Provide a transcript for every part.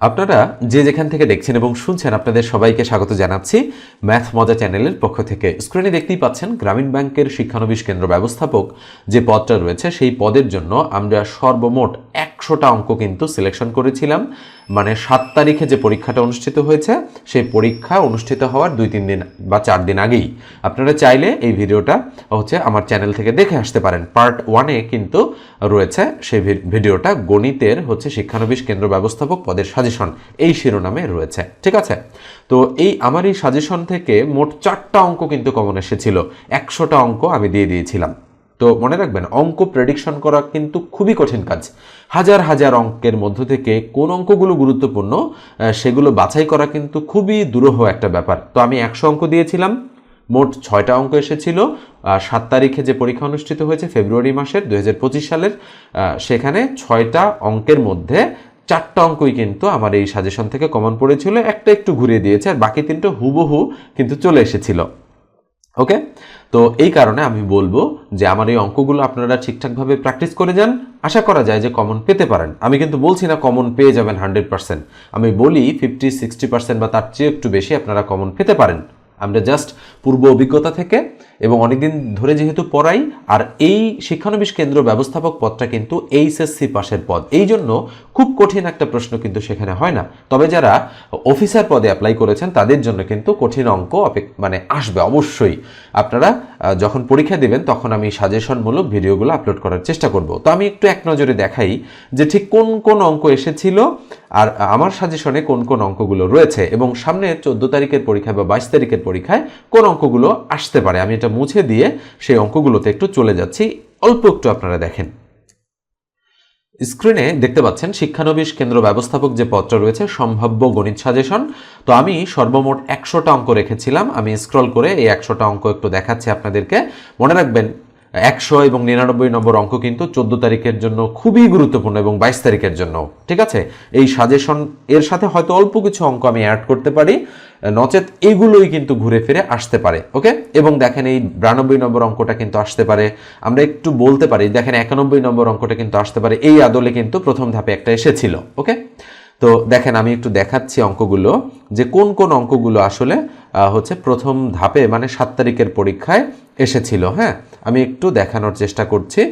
আপনারা যে যেখান থেকে দেখছেন এবং শুনছেন, আপনাদের সবাইকে স্বাগত জানাচ্ছি ম্যাথ মজা চ্যানেলের পক্ষ থেকে। স্ক্রিনে দেখতেই পাচ্ছেন গ্রামীণ ব্যাংকের শিক্ষানবিশ কেন্দ্র ব্যবস্থাপক যে পদটা রয়েছে, সেই পদের জন্য আমরা সর্বমোট একশোটা অঙ্ক কিন্তু সিলেকশন করেছিলাম। মানে সাত তারিখে যে পরীক্ষাটা অনুষ্ঠিত হয়েছে, সেই পরীক্ষা অনুষ্ঠিত হওয়ার দুই, তিন দিন বা চার দিন আগেই। আপনারা চাইলে এই ভিডিওটা হচ্ছে আমার চ্যানেল থেকে দেখে আসতে পারেন। পার্ট ওয়ানে কিন্তু রয়েছে সেই ভিডিওটা। গণিতের হচ্ছে শিক্ষানবিশ কেন্দ্র ব্যবস্থাপক পদের সাজেশন। এই শিরোনামে রয়েছে। ঠিক আছে? তো এই আমার এই সাজেশন থেকে মোট চারটা অঙ্ক কিন্তু কমন এসেছিল। একশোটা অঙ্ক আমি দিয়ে দিয়েছিলাম। তো মনে রাখবেন, অঙ্ক প্রেডিকশন করা কিন্তু খুবই কঠিন কাজ। হাজার হাজার অঙ্কের মধ্য থেকে কোন অঙ্কগুলো গুরুত্বপূর্ণ সেগুলো বাছাই করা কিন্তু খুবই দুরূহ একটা ব্যাপার। তো আমি একশো অঙ্ক দিয়েছিলাম, মোট ছয়টা অঙ্ক এসেছিল সাত তারিখে যে পরীক্ষা অনুষ্ঠিত হয়েছে ফেব্রুয়ারি মাসের দু হাজার পঁচিশ সালের সেখানে ছয়টা অঙ্কের মধ্যে চারটা অঙ্কই কিন্তু আমার এই সাজেশন থেকে কমন পড়েছিল, একটা একটু ঘুরিয়ে দিয়েছে, আর বাকি তিনটা হুবহু কিন্তু চলে এসেছিল। ওকে তো এই কারণে আমি বলব যে আমার এই অঙ্কগুলো আপনারা ঠিকঠাকভাবে প্র্যাকটিস করে যান। আশা করা যায় যে কমন পেতে পারেন। আমি কিন্তু বলছি না কমন পেয়ে যাবেন হান্ড্রেড পার্সেন্ট আমি বলি ফিফটি সিক্সটি পার্সেন্ট বা তার চেয়ে একটু বেশি আপনারা কমন পেতে পারেন। আমরা জাস্ট পূর্ব অভিজ্ঞতা থেকে এবং অনেকদিন ধরে যেহেতু পড়াই, আর এই শিক্ষানবিশ কেন্দ্র ব্যবস্থাপক পদটা কিন্তু এইচএসসি পাশের পদ। এই জন্য খুব কঠিন একটা প্রশ্ন কিন্তু সেখানে হয় না। তবে যারা অফিসার পদে অ্যাপ্লাই করেছেন, তাদের জন্য কিন্তু কঠিন অঙ্ক মানে আসবে অবশ্যই। আপনারা যখন পরীক্ষা দেবেন, তখন আমি সাজেশনমূলক ভিডিওগুলো আপলোড করার চেষ্টা করব। তো আমি একটু এক নজরে দেখাই যে ঠিক কোন কোন অঙ্ক এসেছিল আর আমার সাজেশনে কোন কোন অঙ্কগুলো রয়েছে এবং সামনে চোদ্দ তারিখের পরীক্ষা বা বাইশ তারিখের পরীক্ষায় কোন অঙ্কগুলো আসতে পারে। আমি এটা মুছে দিয়ে সেই অঙ্কগুলোতে একটু চলে যাচ্ছি। অল্প একটু আপনারা দেখেন। স্ক্রিনে দেখতে পাচ্ছেন শিক্ষানবিশ কেন্দ্র ব্যবস্থাপক যে পত্র রয়েছে, সম্ভাব্য গণিত সাজেশন। তো আমি সর্বমোট একশোটা অঙ্ক রেখেছিলাম। আমি স্ক্রল করে এই একশোটা অঙ্ক একটু দেখাচ্ছি আপনাদেরকে। মনে রাখবেন একশো এবং নিরানব্বই নম্বর অঙ্ক কিন্তু চোদ্দ তারিখের জন্য খুবই গুরুত্বপূর্ণ এবং বাইশ তারিখের জন্য, ঠিক আছে? এই সাজেশন, এর সাথে হয়তো অল্প কিছু অঙ্ক আমি অ্যাড করতে পারি। নচেত এগুলোই কিন্তু ঘুরে ফিরে আসতে পারে, ওকে? এবং দেখেন এই বিরানব্বই নম্বর অঙ্কটা কিন্তু আসতে পারে। আমরা একটু বলতে পারি, দেখেন একানব্বই নম্বর অঙ্কটা কিন্তু আসতে পারে। এই আদলে কিন্তু প্রথম ধাপে একটা এসেছিল, ওকে? তো দেখেন আমি একটু দেখাচ্ছি অঙ্কগুলো, যে কোন কোন অঙ্কগুলো আসলে হচ্ছে প্রথম ধাপে মানে সাত তারিখের পরীক্ষায় এসেছিল হ্যাঁ? আমি একটু দেখানোর চেষ্টা করছি।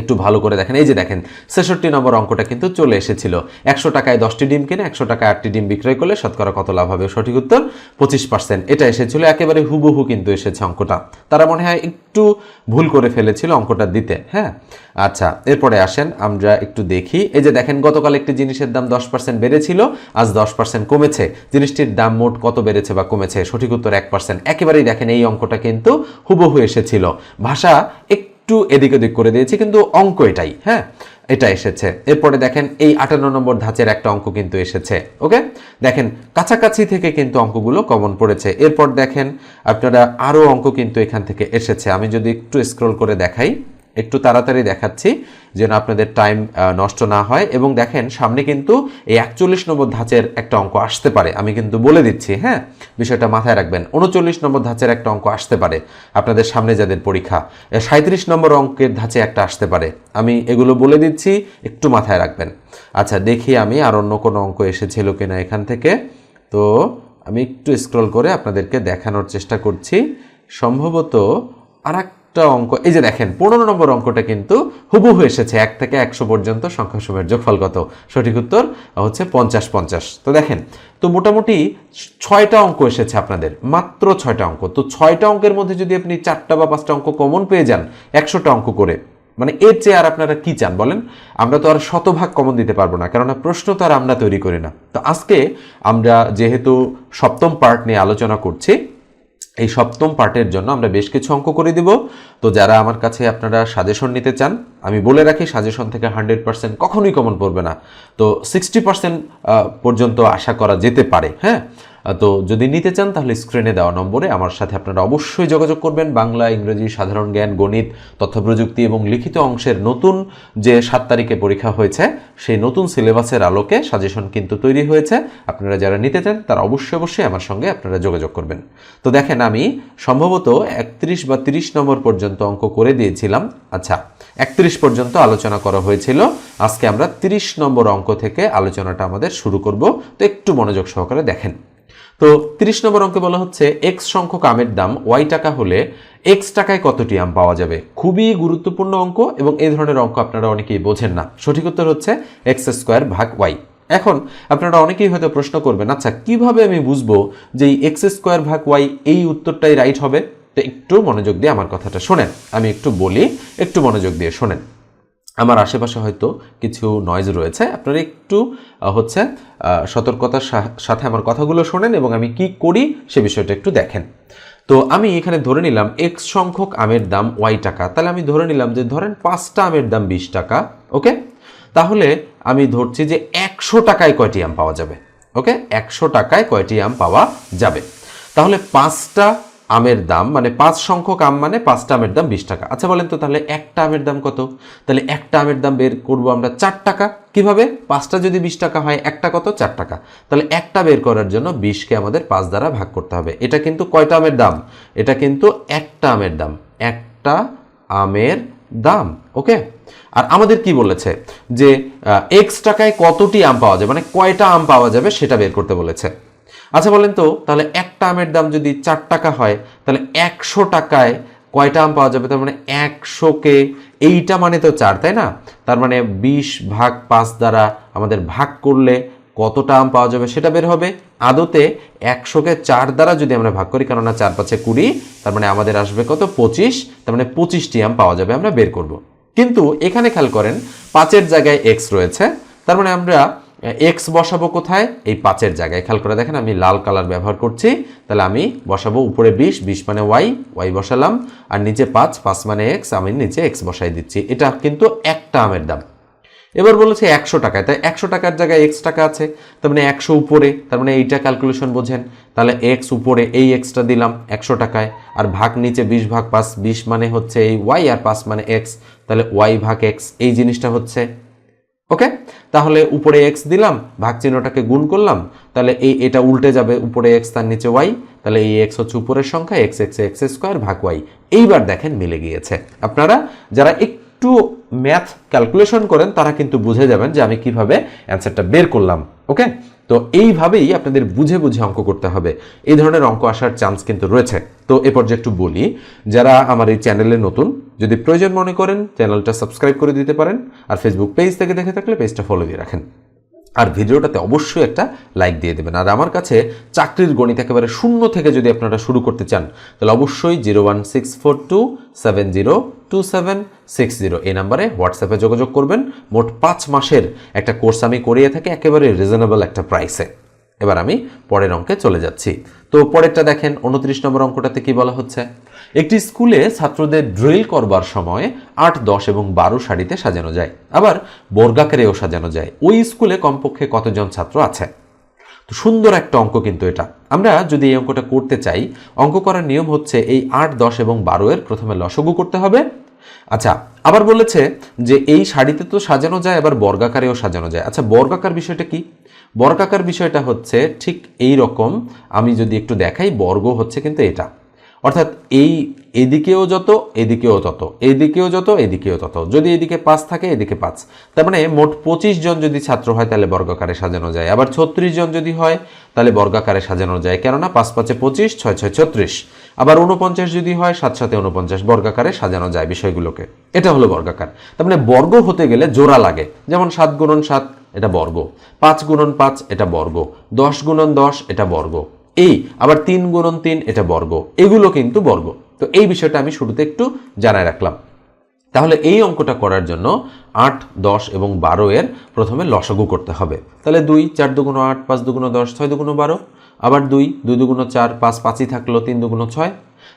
একটু ভালো করে দেখেন। এই যে দেখেন, ছেষট্টি নম্বর অঙ্কটা কিন্তু চলে এসেছিল। একশো টাকায় দশটি ডিম কিনে একশো টাকায় আটটি ডিম বিক্রয় করলে শতকরা কত লাভ হবে? সঠিক উত্তর, পঁচিশ পার্সেন্ট এটা এসেছিল, একেবারে হুবহু কিন্তু এসেছে অঙ্কটা। তারা মনে হয় একটু ভুল করে ফেলেছিল অঙ্কটা দিতে হ্যাঁ? আচ্ছা এরপরে আসেন, আমরা একটু দেখি। এই যে দেখেন, গতকাল একটি জিনিসের দাম দশ পার্সেন্ট বেড়েছিল, আজ দশ পার্সেন্ট কমেছে। জিনিসটির দাম মোট কত বেড়েছে বা কমেছে? সঠিক উত্তর এক পার্সেন্ট একেবারেই দেখেন, এই অঙ্কটা কিন্তু হুবহু এসেছিল। ভাষা একটু এদিক ওদিক করে দিয়েছি, কিন্তু অঙ্ক এটাই হ্যাঁ? এটা এসেছে। এরপরে দেখেন, এই আটান্ন নম্বর ধাঁচের একটা অঙ্ক কিন্তু এসেছে, ওকে? দেখেন, কাছাকাছি থেকে কিন্তু অঙ্কগুলো কমন পড়েছে। এরপর দেখেন, আপনারা আরও অঙ্ক কিন্তু এখান থেকে এসেছে। আমি যদি একটু স্ক্রল করে দেখাই। একটু তাড়াতাড়ি দেখাচ্ছি যেন আপনাদের টাইম নষ্ট না হয়। এবং দেখেন, সামনে কিন্তু এই একচল্লিশ নম্বর ধাঁচের একটা অঙ্ক আসতে পারে। আমি কিন্তু বলে দিচ্ছি হ্যাঁ? বিষয়টা মাথায় রাখবেন। উনচল্লিশ নম্বর ধাঁচের একটা অঙ্ক আসতে পারে আপনাদের সামনে যাদের পরীক্ষা। সাঁত্রিশ নম্বর অঙ্কের ধাঁচে একটা আসতে পারে। আমি এগুলো বলে দিচ্ছি, একটু মাথায় রাখবেন। আচ্ছা দেখি আমি আর অন্য কোনো অঙ্ক এসেছিল কিনা এখান থেকে। তো আমি একটু স্ক্রল করে আপনাদেরকে দেখানোর চেষ্টা করছি। সম্ভবত আর একটা অঙ্ক। এই যে দেখেন, পনেরো নম্বর অঙ্কটা কিন্তু হুবহু এসেছে। এক থেকে একশো পর্যন্ত সংখ্যাসমূহের যোগফল কত? সঠিক উত্তর হচ্ছে পঞ্চাশ পঞ্চাশ। তো দেখেন, তো মোটামুটি ছয়টা অঙ্ক এসেছে আপনাদের, মাত্র ছয়টা অঙ্ক। তো ছয়টা অঙ্কের মধ্যে যদি আপনি চারটা বা পাঁচটা অঙ্ক কমন পেয়ে যান, একশোটা অঙ্ক করে মানে এর চেয়ে আর আপনারা কি চান বলেন? আমরা তো আর শতভাগ কমন দিতে পারব না, কেননা প্রশ্ন তো আর আমরা তৈরি করি না। তো আজকে আমরা যেহেতু সপ্তম পার্ট নিয়ে আলোচনা করছি এই সপ্তম পার্টের জন্য আমরা বেশ কিছু অঙ্ক করে দিব। তো যারা আমার কাছে আপনারা সাজেশন নিতে চান, আমি বলে রাখি সাজেশন থেকে হান্ড্রেড পার্সেন্ট কখনোই কমন পড়বে না। তো সিক্সটি পার্সেন্ট পর্যন্ত আশা করা যেতে পারে হ্যাঁ? তো যদি নিতে চান তাহলে স্ক্রিনে দেওয়া নম্বরে আমার সাথে আপনারা অবশ্যই যোগাযোগ করবেন। বাংলা, ইংরেজি, সাধারণ জ্ঞান, গণিত তথ্য প্রযুক্তি এবং লিখিত অংশের নতুন যে সাত তারিখে পরীক্ষা হয়েছে, সেই নতুন সিলেবাসের আলোকে সাজেশন কিন্তু তৈরি হয়েছে। আপনারা যারা নিতে চান, তারা অবশ্যই অবশ্যই আমার সঙ্গে আপনারা যোগাযোগ করবেন। তো দেখেন, আমি সম্ভবত একত্রিশ বা তিরিশ নম্বর পর্যন্ত অঙ্ক করে দিয়েছিলাম। আচ্ছা একত্রিশ পর্যন্ত আলোচনা করা হয়েছিল। আজকে আমরা তিরিশ নম্বর অঙ্ক থেকে আলোচনাটা আমাদের শুরু করব। তো একটু মনোযোগ সহকারে দেখেন। তো তিরিশ নম্বর অঙ্কে বলা হচ্ছে এক্স সংখ্যক আমের দাম ওয়াই টাকা হলে এক্স টাকায় কতটি আম পাওয়া যাবে? খুবই গুরুত্বপূর্ণ অঙ্ক এবং এই ধরনের অঙ্ক আপনারা অনেকেই বোঝেন না। সঠিক উত্তর হচ্ছে এক্স স্কোয়ার ভাগ ওয়াই এখন আপনারা অনেকেই হয়তো প্রশ্ন করবেন আচ্ছা কীভাবে আমি বুঝব যে এই এক্স স্কোয়ার ভাগ ওয়াই এই উত্তরটাই রাইট হবে? তো একটু মনোযোগ দিয়ে আমার কথাটা শোনেন। আমি একটু বলি, একটু মনোযোগ দিয়ে শোনেন। আমার আশেপাশে হয়তো কিছু নয়েজ রয়েছে। আপনারা একটু হচ্ছে সতর্কতার সাথে আমার কথাগুলো শোনেন এবং আমি কি করি সে বিষয়টা একটু দেখেন। তো আমি এখানে ধরে নিলাম এক্স সংখ্যক আমের দাম ওয়াই টাকা। তাহলে আমি ধরে নিলাম যে ধরেন পাঁচটা আমের দাম বিশ টাকা, ওকে? তাহলে আমি ধরছি যে একশো টাকায় কয়টি আম পাওয়া যাবে, ওকে? একশো টাকায় কয়টি আম পাওয়া যাবে। তাহলে পাঁচটা আমের দাম মানে পাঁচ সংখ্যক আম মানে পাঁচটা আমের দাম বিশ টাকা। আচ্ছা বলেন তো, তাহলে একটা আমের দাম কত? তাহলে একটা আমের দাম বের করব আমরা চার টাকা। কীভাবে? পাঁচটা যদি বিশ টাকা হয়, একটা কত? চার টাকা। তাহলে একটা বের করার জন্য বিশকে আমাদের পাঁচ দ্বারা ভাগ করতে হবে। এটা কিন্তু কয়টা আমের দাম? এটা কিন্তু একটা আমের দাম। একটা আমের দাম, ওকে? আর আমাদের কি বলেছে? যে এক্স টাকায় কতটি আম পাওয়া যাবে মানে কয়টা আম পাওয়া যাবে সেটা বের করতে বলেছে। আচ্ছা বলেন তো, তাহলে একটা আমের দাম যদি চার টাকা হয়, তাহলে একশো টাকায় কয়টা আম পাওয়া যাবে? তার মানে একশোকে এইটা মানে তো চার, তাই না? তার মানে বিশ ভাগ পাঁচ দ্বারা আমাদের ভাগ করলে কতটা আম পাওয়া যাবে সেটা বের হবে। আদতে একশোকে চার দ্বারা যদি আমরা ভাগ করি, কেননা চার পাঁচে কুড়ি, তার মানে আমাদের আসবে কত? পঁচিশ, তার মানে পঁচিশটি আম পাওয়া যাবে আমরা বের করব। কিন্তু এখানে খেয়াল করেন, পাঁচের জায়গায় এক্স রয়েছে, তার মানে আমরা এক্স বসাবো কোথায়? এই পাঁচের জায়গায়। খেয়াল করে দেখেন, আমি লাল কালার ব্যবহার করছি। তাহলে আমি বসাবো উপরে বিশ বিশ মানে ওয়াই ওয়াই বসালাম। আর নিচে পাঁচ পাঁচ মানে এক্স আমি নিচে এক্স বসাই দিচ্ছি। এটা কিন্তু একটা আমের দাম। এবার বলেছে একশো টাকায়। তাই একশো টাকার জায়গায় এক্স টাকা আছে। তার মানে একশো উপরে। তার মানে এইটা ক্যালকুলেশন বোঝেন। তাহলে এক্স উপরে এই এক্সটা দিলাম একশো টাকায়। আর ভাগ নিচে বিশ ভাগ পাঁচ, বিশ মানে হচ্ছে এই ওয়াই আর পাঁচ মানে এক্স তাহলে ওয়াই ভাগ এক্স এই জিনিসটা হচ্ছে ওকে তাহলে উপরে এক্স দিলাম ভাগ চিহ্নটাকে গুণ করলাম, তাহলে এই এটা উল্টে যাবে উপরে এক্স তার নিচে ওয়াই তাহলে এই এক্স হচ্ছে উপরের সংখ্যা এক্স এক্স এক্স স্কোয়ার ভাগ ওয়াই এইবার দেখেন মিলে গিয়েছে। আপনারা যারা একটু ম্যাথ ক্যালকুলেশন করেন, তারা কিন্তু বুঝে যাবেন যে আমি কীভাবে অ্যান্সারটা বের করলাম। ওকে তো এইভাবেই আপনাদের বুঝে বুঝে অঙ্ক করতে হবে। এই ধরনের অঙ্ক আসার চান্স কিন্তু রয়েছে। তো এ পর্যায়ে একটু বলি, যারা আমার এই চ্যানেলে নতুন, যদি প্রয়োজন মনে করেন, চ্যানেলটা সাবস্ক্রাইব করে দিতে পারেন, আর ফেসবুক পেজ থেকে দেখে থাকলে পেজটা ফলো দিয়ে রাখেন। আর ভিডিওটাতে অবশ্যই একটা লাইক দিয়ে দেবেন। আর আমার কাছে চাকরির গণিত একেবারে শূন্য থেকে যদি আপনারা শুরু করতে চান, তাহলে অবশ্যই zero one six four two seven zero two seven six zero এই নাম্বারে হোয়াটসঅ্যাপে যোগাযোগ করবেন। মোট পাঁচ মাসের একটা কোর্স আমি করিয়ে থাকি একেবারে রিজনেবল একটা প্রাইসে এবার আমি পরের অঙ্কে চলে যাচ্ছি। তো পরেরটা দেখেন, উনত্রিশ নম্বর অঙ্কটাতে কি বলা হচ্ছে? একটি স্কুলে ছাত্রদের ড্রিল করবার সময় আট, দশ এবং বারো সারিতে সাজানো যায়। আবার বর্গাকারেও সাজানো যায়। ওই স্কুলে কমপক্ষে কতজন ছাত্র আছে? তো সুন্দর একটা অঙ্ক কিন্তু এটা। আমরা যদি এই অঙ্কটা করতে চাই, অঙ্ক করার নিয়ম হচ্ছে এই আট, দশ এবং বারো এর প্রথমে লসগু করতে হবে। আচ্ছা আবার বলেছে যে এই শাড়িতে তো সাজানো যায়, আবার বর্গাকারেও সাজানো যায়। আচ্ছা বর্গাকার বিষয়টা কি? বর্গাকার বিষয়টা হচ্ছে ঠিক এই রকম, আমি যদি একটু দেখাই, বর্গ হচ্ছে কিন্তু এটা। অর্থাৎ এই এদিকেও যত, এদিকেও তত। এদিকেও যত, এদিকেও তত। যদি এদিকে পাঁচ থাকে, এদিকে পাঁচ। তার মানে মোট পঁচিশ জন যদি ছাত্র হয়, তাহলে বর্গাকারে সাজানো যায়। আবার ছত্রিশ জন যদি হয়, তাহলে বর্গাকারে সাজানো যায়। কেননা পাঁচ পাঁচে পঁচিশ, ছয় ছয় ছত্রিশ। আবার উনপঞ্চাশ যদি হয়, সাত সাথে উনপঞ্চাশ বর্গাকারে সাজানো যায় বিষয়গুলোকে। এটা হলো বর্গাকার। তার মানে বর্গ হতে গেলে জোড়া লাগে। যেমন সাত গুণন সাত, এটা বর্গ। পাঁচ গুণন পাঁচ, এটা বর্গ। দশ গুণন দশ, এটা বর্গ। এই, আবার তিন গুণন তিন, এটা বর্গ। এগুলো কিন্তু বর্গ। তো এই বিষয়টা আমি শুরুতে একটু জানায় রাখলাম। তাহলে এই অঙ্কটা করার জন্য আট, দশ এবং বারো এর প্রথমে লসগু করতে হবে। তাহলে দুই, চার দুগুণ আট, পাঁচ দুগুণ দশ, ছয় দুগুণ বারো, আবার দুই দুই দুগুণ চার, পাঁচ পাঁচই থাকল, তিন দুগুণ ছয়।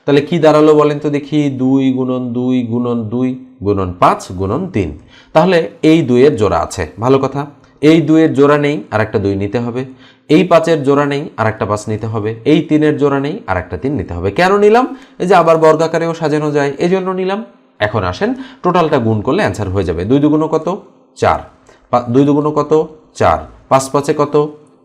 তাহলে কি দাঁড়াল বলেন তো দেখি, দুই গুণন দুই গুণন দুই গুণন পাঁচ গুণন তিন। তাহলে এই দুইয়ের জোড়া আছে, ভালো কথা। এই দুইয়ের জোড়া নেই আর একটা দুই নিতে হবে। এই পাঁচের জোড়া নেই আর একটা পাঁচ নিতে হবে। এই তিনের জোড়া নেই আর একটা তিন নিতে হবে। কেন নিলাম? এই যে আবার বর্গাকারেও সাজানো যায় এই জন্য নিলাম। এখন আসেন, টোটালটা গুণ করলে অ্যান্সার হয়ে যাবে। দুই দুগুণ কত? চার। দুই দুগুণ কত? চার। পাঁচ পাঁচে কত?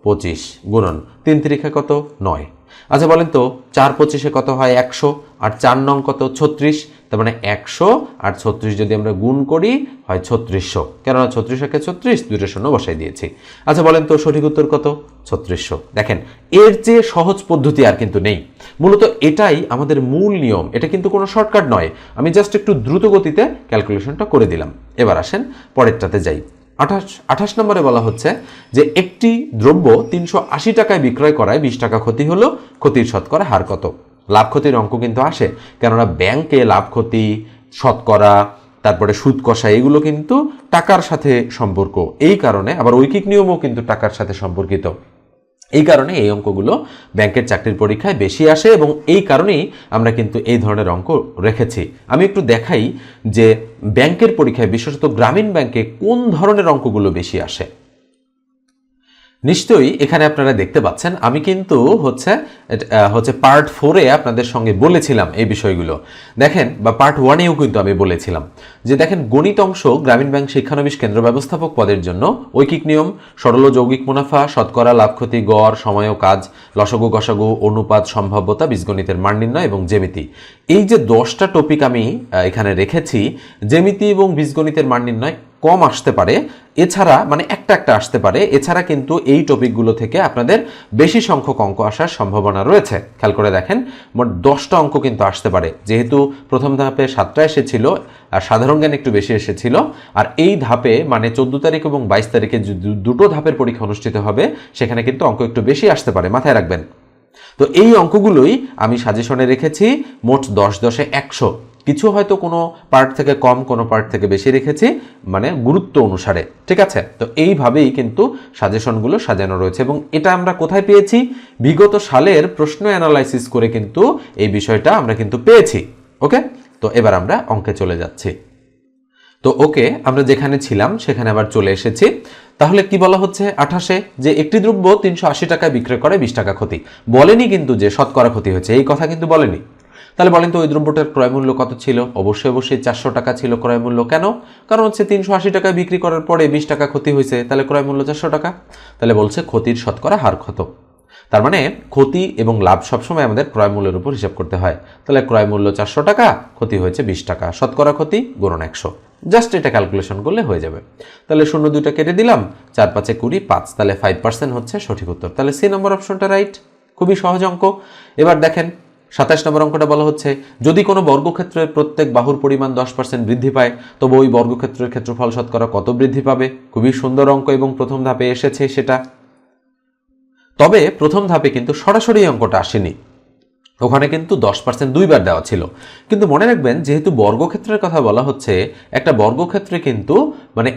পঁচিশ। গুণন। তিন তিরিখে কত? নয়। আচ্ছা বলেন তো, চার পঁচিশে কত হয়? একশো। আর চার নং কত? ছত্রিশ। তার মানে একশো আর ছত্রিশ যদি আমরা গুণ করি, হয় ছত্রিশশো। কেননা ছত্রিশ একে ছত্রিশ? দুটো শূন্য বসাই দিয়েছি। আচ্ছা বলেন তো সঠিক উত্তর কত? ছত্রিশশো। দেখেন, এর চেয়ে সহজ পদ্ধতি আর কিন্তু নেই। মূলত এটাই আমাদের মূল নিয়ম। এটা কিন্তু কোনো শর্টকাট নয়। আমি জাস্ট একটু দ্রুত গতিতে ক্যালকুলেশনটা করে দিলাম। এবার আসেন, পরেরটাতে যাই। আঠাশ আঠাশ নম্বরে বলা হচ্ছে যে একটি দ্রব্য তিনশো আশি টাকায় বিক্রয় করায় বিশ টাকা ক্ষতি হলো, ক্ষতির শতকরা হার কত? লাভ ক্ষতির অঙ্ক কিন্তু আসে। কেননা ব্যাংকে লাভ ক্ষতি, শতকরা, তারপরে সুদ কষা, এগুলো কিন্তু টাকার সাথে সম্পর্ক। এই কারণে আবার ঐকিক নিয়মও কিন্তু টাকার সাথে সম্পর্কিত। এই কারণে এই অঙ্কগুলো ব্যাংকের চাকরির পরীক্ষায় বেশি আসে এবং এই কারণেই আমরা কিন্তু এই ধরনের অঙ্ক রেখেছি। আমি একটু দেখাই যে ব্যাংকের পরীক্ষায় বিশেষত গ্রামীণ ব্যাংকে কোন ধরনের অঙ্কগুলো বেশি আসে। নিশ্চয়ই এখানে আপনারা দেখতে পাচ্ছেন। আমি কিন্তু হচ্ছে হচ্ছে পার্ট ফোরে আপনাদের সঙ্গে বলেছিলাম এই বিষয়গুলো। দেখেন, বা পার্ট ওয়ানেও কিন্তু আমি বলেছিলাম যে দেখেন, গণিত অংশ গ্রামীণ ব্যাংক শিক্ষানবিশ কেন্দ্র ব্যবস্থাপক পদের জন্য ঐকিক নিয়ম, সরল যৌগিক মুনাফা, শতকরা, লাভ, ক্ষতি, গড়, সময় কাজ, লসগু, গসাগু, অনুপাত, সম্ভাব্যতা, বীজগণিতের মান নির্ণয় এবং জেমিতি এই যে দশটা টপিক আমি এখানে রেখেছি জেমিতি এবং বীজগণিতের মান নির্ণয় কম আসতে পারে, এছাড়া মানে একটা একটা আসতে পারে, এছাড়া কিন্তু এই টপিকগুলো থেকে আপনাদের বেশি সংখ্যক অঙ্ক আসার সম্ভাবনা রয়েছে। খেয়াল করে দেখেন, মোট দশটা অঙ্ক কিন্তু আসতে পারে। যেহেতু প্রথম ধাপে সাতটা এসেছিল, আর সাধারণ জ্ঞান একটু বেশি এসেছিল, আর এই ধাপে মানে চোদ্দ তারিখ এবং বাইশ তারিখে দুটো ধাপের পরীক্ষা অনুষ্ঠিত হবে, সেখানে কিন্তু অঙ্ক একটু বেশি আসতে পারে, মাথায় রাখবেন। তো এই অঙ্কগুলোই আমি সাজেশনে রেখেছি, মোট দশ দশে একশো। কিছু হয়তো কোনো পার্ট থেকে কম, কোনো পার্ট থেকে বেশি রেখেছি মানে গুরুত্ব অনুসারে, ঠিক আছে? তো এইভাবেই কিন্তু সাজেশনগুলো সাজানো রয়েছে এবং এটা আমরা কোথায় পেয়েছি? বিগত সালের প্রশ্ন অ্যানালাইসিস করে কিন্তু এই বিষয়টা আমরা কিন্তু পেয়েছি, ওকে? তো এবার আমরা অঙ্কে চলে যাচ্ছি। তো ওকে, আমরা যেখানে ছিলাম সেখানে আবার চলে এসেছি। তাহলে কি বলা হচ্ছে? আঠাশে, যে একটি দ্রব্য তিনশো আশি টাকায় বিক্রয় করে বিশ টাকা ক্ষতি। বলেনি কিন্তু যে শতকরা ক্ষতি হয়েছে, এই কথা কিন্তু বলেনি। তাহলে বলেন তো ওই দ্রব্যটার ক্রয় মূল্য কত ছিল? অবশ্যই অবশ্যই চারশো টাকা ছিল ক্রয় মূল্য। কেন? কারণ হচ্ছে তিনশো আশি টাকায় বিক্রি করার পরে বিশ টাকা ক্ষতি হয়েছে। তাহলে ক্রয় মূল্য চারশো টাকা। তাহলে বলছে ক্ষতির শতকরা হার কত? তার মানে ক্ষতি এবং লাভ সবসময় আমাদের ক্রয় মূল্যের উপর হিসাব করতে হয়। তাহলে ক্রয় মূল্য চারশো টাকা, ক্ষতি হয়েছে বিশ টাকা। শতকরা ক্ষতি, গুণন একশো। জাস্ট এটা ক্যালকুলেশন করলে হয়ে যাবে। তাহলে শূন্য দুইটা কেটে দিলাম। চার পাঁচে কুড়ি, পাঁচ। তাহলে ফাইভ পার্সেন্ট হচ্ছে সঠিক উত্তর। তাহলে সি নম্বর অপশনটা রাইট খুবই সহজ অঙ্ক। এবার দেখেন সাতাশ নম্বর অঙ্কটা বলা হচ্ছে, যদি কোনো বর্গক্ষেত্রের প্রত্যেক বাহুর পরিমাণ দশ পার্সেন্ট বৃদ্ধি পায়, তবে ওই বর্গক্ষেত্রের ক্ষেত্রফল শতকরা কত বৃদ্ধি পাবে? খুবই সুন্দর অঙ্ক এবং প্রথম ধাপে এসেছে সেটা। তবে প্রথম ধাপে কিন্তু সরাসরি অঙ্কটা আসেনি। ওখানে কিন্তু দশ পার্সেন্ট দুইবার দেওয়া ছিল। কিন্তু মনে রাখবেন, যেহেতু বর্গক্ষেত্রের কথা বলা হচ্ছে, একটা বর্গক্ষেত্রে কিন্তু মানে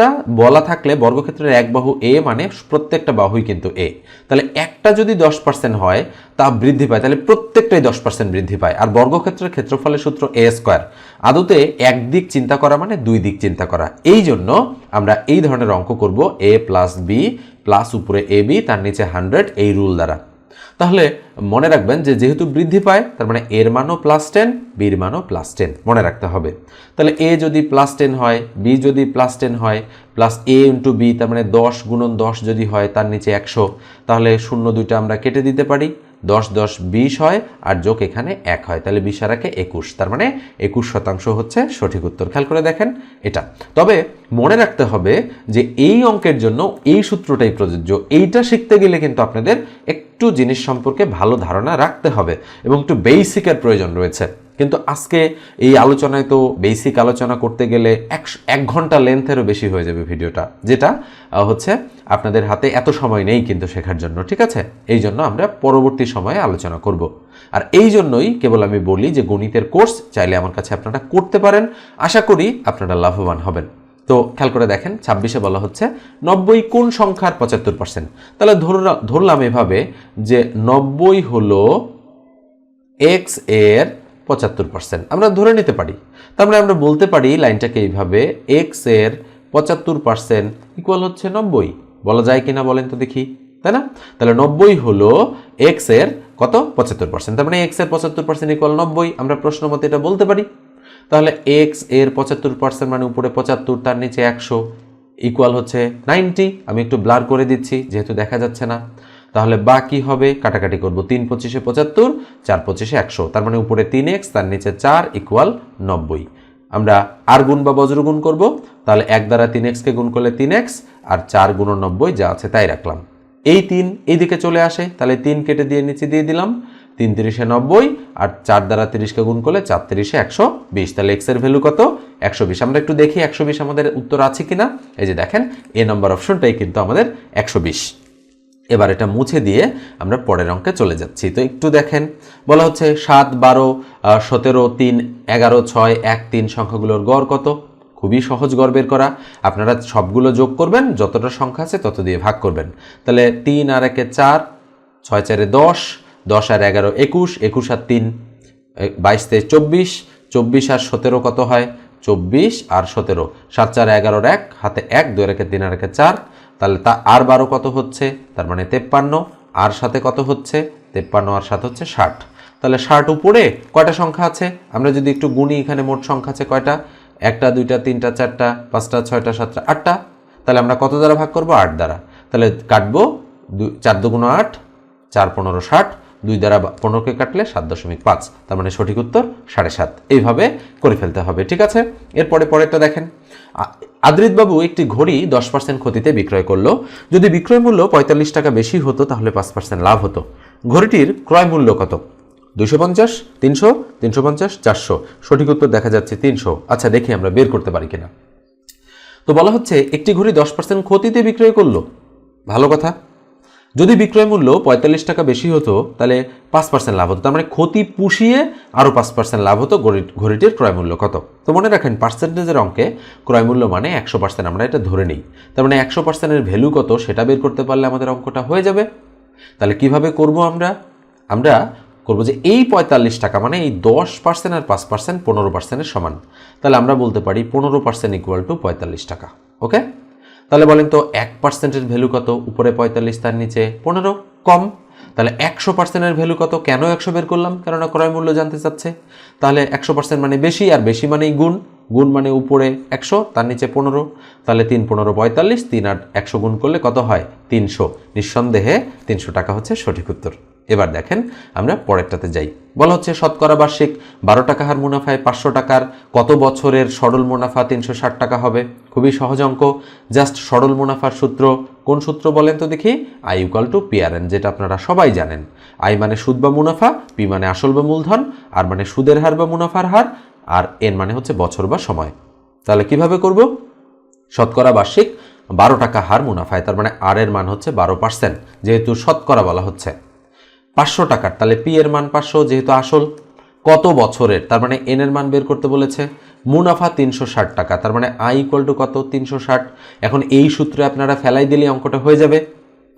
একটা বলা থাকলে বর্গক্ষেত্রের এক বাহু এ মানে প্রত্যেকটা বাহুই কিন্তু এ তাহলে একটা যদি দশ পার্সেন্ট হয়, তা বৃদ্ধি পায়। তাহলে প্রত্যেকটাই দশ পার্সেন্ট বৃদ্ধি পায়। আর বর্গক্ষেত্রের ক্ষেত্রফলের সূত্র এ স্কোয়ার আদতে এক দিক চিন্তা করা মানে দুই দিক চিন্তা করা। এই জন্য আমরা এই ধরনের অঙ্ক করব এ প্লাস বি প্লাস উপরে এ বি তার নিচে হান্ড্রেড এই রুল দ্বারা। তাহলে মনে রাখবেন যে যেহেতু বৃদ্ধি পায়, তার মানে এর মানও প্লাস টেন বির মানও প্লাস টেন মনে রাখতে হবে। তাহলে এ যদি প্লাস টেন হয়, বি যদি প্লাস টেন হয় প্লাস এ ইন্টু বি তার মানে দশ গুণন দশ যদি হয়, তার নিচে একশো, তাহলে শূন্য দুইটা আমরা কেটে দিতে পারি। দশ দশ, বিশ হয় আর যোগ এখানে এক হয়। তাহলে বিশ আর একে একুশ, তার মানে একুশ শতাংশ হচ্ছে সঠিক উত্তর। খেয়াল করে দেখেন এটা। তবে মনে রাখতে হবে যে এই অঙ্কের জন্য এই সূত্রটাই প্রযোজ্য। এইটা শিখতে গেলে কিন্তু আপনাদের একটু জিনিস সম্পর্কে ভালো ধারণা রাখতে হবে এবং একটু বেসিকের প্রয়োজন রয়েছে। কিন্তু আজকে এই আলোচনায় তো বেসিক আলোচনা করতে গেলে এক এক ঘণ্টা লেন্থেরও বেশি হয়ে যাবে ভিডিওটা, যেটা হচ্ছে আপনাদের হাতে এত সময় নেই কিন্তু শেখার জন্য, ঠিক আছে? এই জন্য আমরা পরবর্তী সময়ে আলোচনা করব। আর এই জন্যই কেবল আমি বলি যে গণিতের কোর্স চাইলে আমার কাছে আপনারা করতে পারেন। আশা করি আপনারা লাভবান হবেন। তো খেয়াল করে দেখেন, ছাব্বিশে বলা হচ্ছে নব্বই কোন সংখ্যার পঁচাত্তর পার্সেন্ট তাহলে ধরলাম এভাবে যে নব্বই হলো এক্সের পঁচাত্তর পার্সেন্ট আমরা ধরে নিতে পারি। তার মানে আমরা বলতে পারি লাইনটাকে এইভাবে এক্সের পঁচাত্তর পার্সেন্ট ইকুয়াল হচ্ছে নব্বই। বলা যায় কিনা বলেন তো দেখি, তাই না? তাহলে নব্বই হলো এক্সের কত? পঁচাত্তর পার্সেন্ট তার মানে এক্সের পঁচাত্তর পার্সেন্ট ইকুয়াল নব্বই। আমরা প্রশ্ন মতে এটা বলতে পারি। তাহলে এক্সের পঁচাত্তর পার্সেন্ট মানে উপরে পঁচাত্তর, তার নিচে একশো ইকুয়াল হচ্ছে নাইনটি আমি একটু ব্লার করে দিচ্ছি, যেহেতু দেখা যাচ্ছে না। তাহলে বাকি হবে, কাটাকাটি করব তিন পঁচিশে পঁচাত্তর, চার পঁচিশে একশো। তার মানে উপরে তিন এক্স তার নিচে চার ইকুয়াল নব্বই। আমরা আর গুণ বা বজ্র গুণ করব, তাহলে এক দ্বারা তিন এক্সকে গুণ করলে তিন এক্স আর চার গুণ নব্বই, যা আছে তাই রাখলাম। এই তিন এইদিকে চলে আসে, তাহলে তিন কেটে দিয়ে নিচে দিয়ে দিলাম। তিন তিরিশে নব্বই আর চার দ্বারা তিরিশকে গুণ করলে চার তিরিশে একশো বিশ। তাহলে এক্সের ভ্যালু কত? একশো বিশ। আমরা একটু দেখি একশো বিশ আমাদের উত্তর আছে কিনা। এই যে দেখেন এ নম্বর অপশনটাই কিন্তু আমাদের একশো বিশ। এবার এটা মুছে দিয়ে আমরা পরের অঙ্কে চলে যাচ্ছি। তো একটু দেখেন, বলা হচ্ছে সাত, বারো সতেরো, তিন, এগারো, ছয়, এক, তিন সংখ্যাগুলোর গড় কত? খুবই সহজ গড় বের করা। আপনারা সবগুলো যোগ করবেন, যতটা সংখ্যা আছে তত দিয়ে ভাগ করবেন। তাহলে তিন আর একে চার, ছয় চারে দশ দশ আর এগারো একুশ একুশ আর তিন বাইশ তেইশ চব্বিশ চব্বিশ আর সতেরো কত হয়? চব্বিশ আর সতেরো। সাত চার এগারোর এক, হাতে এক, দুই রেখে তিন আর একে চার। তাহলে তা আর বারো কত হচ্ছে? তার মানে তেপ্পান্ন। আর সাথে কত হচ্ছে? তেপ্পান্ন আর সাথে হচ্ছে ষাট। তাহলে ষাট উপরে কয়টা সংখ্যা আছে? আমরা যদি একটু গুণি এখানে মোট সংখ্যা আছে কয়টা? একটা, দুইটা, তিনটা, চারটা, পাঁচটা, ছয়টা, সাতটা, আটটা। তাহলে আমরা কত দ্বারা ভাগ করব? আট দ্বারা। তাহলে কাটবো দুই, চার দুগুণ আট, চার পনেরো ষাট। দুই দ্বারা পনেরোকে কাটলে সাত দশমিক পাঁচ। তার মানে সঠিক উত্তর সাড়ে সাত। এইভাবে করে ফেলতে হবে, ঠিক আছে? এরপরে পরেরটা দেখেন। আদ্রিতবাবু একটি ঘড়ি দশ পার্সেন্ট ক্ষতিতে বিক্রয় করল। যদি বিক্রয় মূল্য পঁয়তাল্লিশ টাকা বেশি হতো, তাহলে পাঁচ পার্সেন্ট লাভ হতো। ঘড়িটির ক্রয় মূল্য কত? দুশো পঞ্চাশ, তিনশো তিনশো পঞ্চাশ, চারশো। সঠিক উত্তর দেখা যাচ্ছে তিনশো। আচ্ছা দেখি আমরা বের করতে পারি কিনা। তো বলা হচ্ছে, একটি ঘড়ি দশ পার্সেন্ট ক্ষতিতে বিক্রয় করল। ভালো কথা। যদি বিক্রয় মূল্য পঁয়তাল্লিশ টাকা বেশি হতো, তাহলে পাঁচ পার্সেন্ট লাভ হতো। তার মানে ক্ষতি পুষিয়ে আরও পাঁচ পার্সেন্ট লাভ হতো ঘড়ি- ঘড়িটির ক্রয় মূল্য। কত? তো মনে রাখেন পার্সেন্টেজের অঙ্কে ক্রয় মূল্য মানে একশো পার্সেন্ট আমরা এটা ধরে নিই। তার মানে একশো পার্সেন্টের ভ্যালু কত, সেটা বের করতে পারলে আমাদের অঙ্কটা হয়ে যাবে। তাহলে কীভাবে করব আমরা? আমরা করব যে এই পঁয়তাল্লিশ টাকা মানে এই দশ পার্সেন্ট আর পাঁচ পার্সেন্ট পনেরো পার্সেন্টের সমান। তাহলে আমরা বলতে পারি পনেরো পার্সেন্ট ইকুয়াল টু পঁয়তাল্লিশ টাকা। ওকে তাহলে বলেন তো এক পার্সেন্টের ভ্যালু কত? উপরে পঁয়তাল্লিশ, তার নিচে পনেরো? কম? তাহলে একশো পার্সেন্টের ভ্যালু কত? কেন একশো বের করলাম? কেননা ক্রয় মূল্য জানতে চাচ্ছে। তাহলে একশো পার্সেন্ট মানে বেশি, আর বেশি মানেই গুণ। গুণ মানে উপরে একশো, তার নিচে পনেরো। তাহলে তিন পনেরো পঁয়তাল্লিশ, তিন আর একশো গুণ করলে কত হয়? তিনশো। নিঃসন্দেহে তিনশো টাকা হচ্ছে সঠিক উত্তর। এবার দেখেন, আমরা পরেরটাতে যাই। বলা হচ্ছে, শতকরা বার্ষিক বারো টাকা হার মুনাফায় পাঁচশো টাকার কত বছরের সরল মুনাফা তিনশো ষাট টাকা হবে? খুবই সহজ অঙ্ক। জাস্ট সরল মুনাফার সূত্র কোন সূত্র বলেন তো দেখি? আই ইকুয়াল টু পিআরএন যেটা আপনারা সবাই জানেন। আই মানে সুদ বা মুনাফা, পি মানে আসল বা মূলধন, আর মানে সুদের হার বা মুনাফার হার, আর এন মানে হচ্ছে বছর বা সময়। তাহলে কীভাবে করব? শতকরা বার্ষিক বারো টাকা হার মুনাফায়, তার মানে আর এর মান হচ্ছে বারো পার্সেন্ট, যেহেতু শতকরা বলা হচ্ছে। পাঁচশো টাকার, তাহলে পি এর মান পাঁচশো, যেহেতু আসল কত বছরের, তার মানে এন এর মান বের করতে বলেছে, মুনাফা তিনশো ষাট টাকা, তার মানে আই ইকুয়াল টু কত? তিনশো ষাট। এখন এই সূত্রে আপনারা ফেলাই দিলে অঙ্কটা হয়ে যাবে,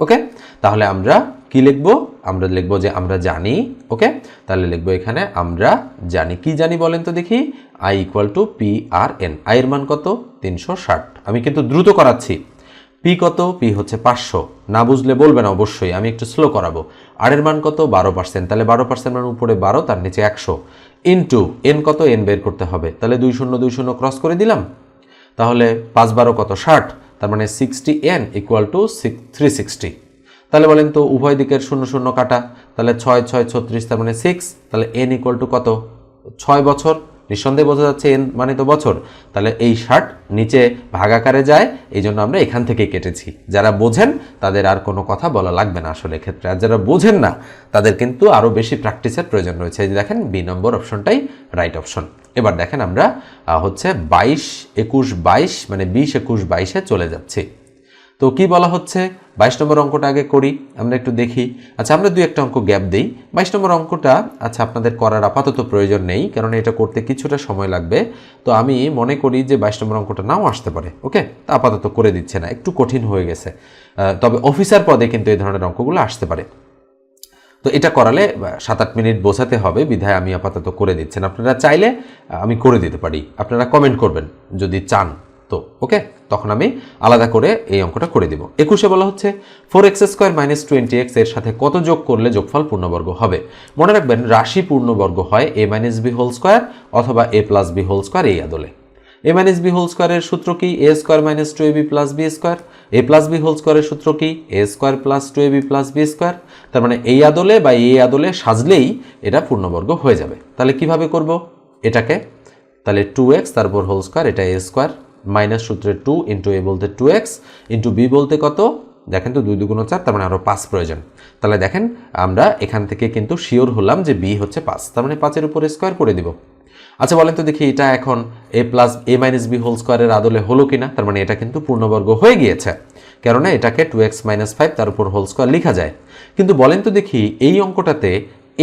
ওকে? তাহলে আমরা কি লিখব? আমরা লিখব যে আমরা জানি, ওকে? তাহলে লিখব এখানে, আমরা জানি। কি জানি বলেন তো দেখি? I equal to P R N I এর মান কত? তিনশো ষাট। আমি কিন্তু দ্রুত করাচ্ছি। পি কত? পি হচ্ছে পাঁচশো। না বুঝলে বলবেন অবশ্যই, আমি একটু স্লো করাবো। আর এর মান কত? বারো পার্সেন্ট তাহলে বারো পার্সেন্ট মানে উপরে বারো, তার নিচে একশো। ইন টু এন কত? এন বের করতে হবে। তাহলে দুই শূন্য দুই শূন্য ক্রস করে দিলাম। তাহলে পাঁচ বারো কত? ষাট। তার মানে sixty N equal to three sixty তাহলে বলেন তো, উভয় দিকের শূন্য শূন্য কাটা। তাহলে ছয় ছয়, ছত্রিশ, তার মানে সিক্স তাহলে এন ইকুয়াল টু কত? ছয় বছর। নিঃসন্দেহে বোঝা যাচ্ছে এন মানে তো বছর। তাহলে এই ষাট নিচে ভাগাকারে যায় এই জন্য আমরা এখান থেকে কেটেছি। যারা বোঝেন, তাদের আর কোনো কথা বলা লাগবে না আসলে ক্ষেত্রে আর যারা বোঝেন না, তাদের কিন্তু আরও বেশি প্র্যাকটিসের প্রয়োজন রয়েছে। এই দেখেন বি নম্বর অপশনটাই রাইট অপশন এবার দেখেন আমরা হচ্ছে বাইশ একুশ বাইশ মানে বিশ একুশ বাইশে চলে যাচ্ছি। তো কি বলা হচ্ছে? বাইশ নম্বর অঙ্কটা আগে করি, আমরা একটু দেখি। আচ্ছা আমরা দুই একটা অঙ্ক গ্যাপ দিই। বাইশ নম্বর অঙ্কটা আচ্ছা আপনাদের করার আপাতত প্রয়োজন নেই, কারণ এটা করতে কিছুটা সময় লাগবে। তো আমি মনে করি যে বাইশ নম্বর অঙ্কটা নাও আসতে পারে, ওকে? তা আপাতত করে দিচ্ছে না, একটু কঠিন হয়ে গেছে। তবে অফিসার পদে কিন্তু এই ধরনের অঙ্কগুলো আসতে পারে। তো এটা করালে সাত আট মিনিট বোঝাতে হবে, বিধায় আমি আপাতত করে দিচ্ছেন। আপনারা চাইলে আমি করে দিতে পারি। আপনারা কমেন্ট করবেন, যদি চান। থাকতো ওকে তখন আমি আলাদা করে এই অঙ্কটা করে দিব। একুশে বলা হচ্ছে four X square minus twenty এক্সের সাথে কত যোগ করলে যোগফল পূর্ণবর্গ হবে? মনে রাখবেন, রাশি পূর্ণবর্গ হয় A minus B whole square অথবা A plus B whole square এই আদলে। এ মাইনাস বি হোল স্কোয়ারের সূত্র কি? A square minus two A B plus B square A plus B whole স্কোয়ারের সূত্র কি? A square plus two A B plus B square তার মানে এই আদলে বা এই আদলে সাজলেই এটা পূর্ণবর্গ হয়ে যাবে। তাহলে কীভাবে করব? এটাকে, তাহলে টু এক্স তারপর হোল স্কোয়ার এটা এ স্কোয়ার মাইনাস সূত্রে টু ইন্টু এ বলতে টু এক্স ইন্টু বি বলতে কত? দেখেন তো দুই দুগুণ চার, তার মানে আরও পাঁচ প্রয়োজন। তাহলে দেখেন, আমরা এখান থেকে কিন্তু শিওর হলাম যে বি হচ্ছে পাঁচ, তার মানে পাঁচের উপরে স্কোয়ার করে দিব। আচ্ছা বলেন তো দেখি এটা এখন A plus A minus B whole স্কোয়ারের আদলে হলো কিনা? তার মানে এটা কিন্তু পূর্ণবর্গ হয়ে গিয়েছে। কেননা এটাকে টু এক্স মাইনাস ফাইভ তার উপর হোল স্কোয়ার লেখা যায়। কিন্তু বলেন তো দেখি, এই অঙ্কটাতে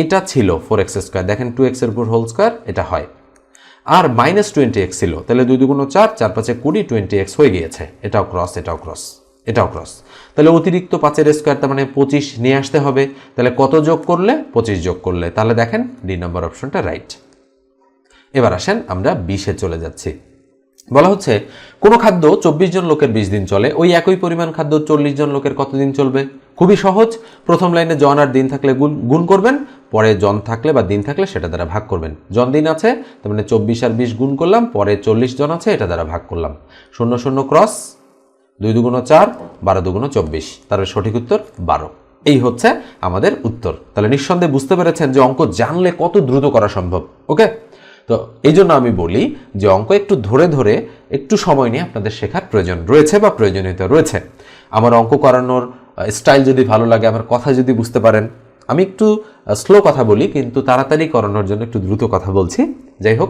এটা ছিল ফোর এক্স স্কোয়ার দেখেন টু এক্সের উপর হোল স্কোয়ার এটা হয়। আর মাইনাস টোয়েন্টি এক্স ছিল। তাহলে দুই দুগুণ চার চার পাঁচে কুড়ি টোয়েন্টি এক্স হয়ে গিয়েছে। এটাও ক্রস এটাও ক্রস এটাও ক্রস তাহলে অতিরিক্ত পাঁচের স্কোয়ার তার মানে পঁচিশ নিয়ে আসতে হবে। তাহলে কত যোগ করলে? পঁচিশ যোগ করলে। তাহলে দেখেন ডি নম্বর অপশনটা রাইট এবার আসেন, আমরা বিশে চলে যাচ্ছি। বলা হচ্ছে, কোনো খাদ্য চব্বিশ জন লোকের বিশ দিন চলে। ওই একই পরিমাণ খাদ্য চল্লিশ জন লোকের কতদিন চলবে? খুবই সহজ। প্রথম লাইনে জন আর দিন থাকলে গুণ গুণ করবেন। পরে জন থাকলে বা দিন থাকলে সেটা দ্বারা ভাগ করবেন। জন দিন আছে, তার মানে চব্বিশ আর বিশ গুণ করলাম, পরে চল্লিশ জন আছে, এটা দ্বারা ভাগ করলাম। শূন্য শূন্য ক্রস, দুই দুগুণ চার, বারো দুগুণ চব্বিশ। তার সঠিক উত্তর, বারো। এই হচ্ছে আমাদের উত্তর। তাহলে নিঃসন্দেহে বুঝতে পেরেছেন যে অঙ্ক জানলে কত দ্রুত করা সম্ভব, ওকে? তো এই জন্য আমি বলি যে অঙ্ক একটু ধরে ধরে একটু সময় নিয়ে আপনাদের শেখার প্রয়োজন রয়েছে বা প্রয়োজনীয়তা রয়েছে। আমার অঙ্ক করানোর স্টাইল যদি ভালো লাগে আমার কথা যদি বুঝতে পারেন। আমি একটু স্লো কথা বলি, কিন্তু তাড়াতাড়ি করানোর জন্য একটু দ্রুত কথা বলছি। যাই হোক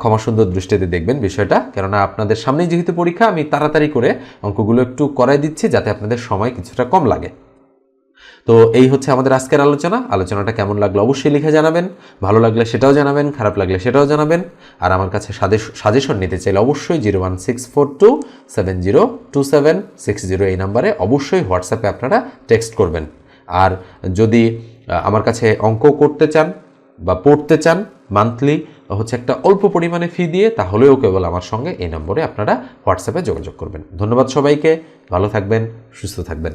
ক্ষমা সুন্দর দৃষ্টিতে দেখবেন বিষয়টা, কেননা আপনাদের সামনেই যেহেতু পরীক্ষা, আমি তাড়াতাড়ি করে অঙ্কগুলো একটু করাই দিচ্ছি, যাতে আপনাদের সময় কিছুটা কম লাগে। তো এই হচ্ছে আমাদের আজকের আলোচনা। আলোচনাটা কেমন লাগল অবশ্যই লিখে জানাবেন। ভালো লাগলে সেটাও জানাবেন, খারাপ লাগলে সেটাও জানাবেন। আর আমার কাছে সাজেশন নিতে চাইলে অবশ্যই zero one six four two seven zero two seven six zero এই নাম্বারে অবশ্যই হোয়াটসঅ্যাপে আপনারা টেক্সট করবেন। আর যদি আমার কাছে অঙ্ক করতে চান বা পড়তে চান মান্থলি, হচ্ছে একটা অল্প পরিমাণে ফি দিয়ে, তাহলেও কেবল আমার সঙ্গে এই নম্বরে আপনারা হোয়াটসঅ্যাপে যোগাযোগ করবেন। ধন্যবাদ সবাইকে। ভালো থাকবেন, সুস্থ থাকবেন।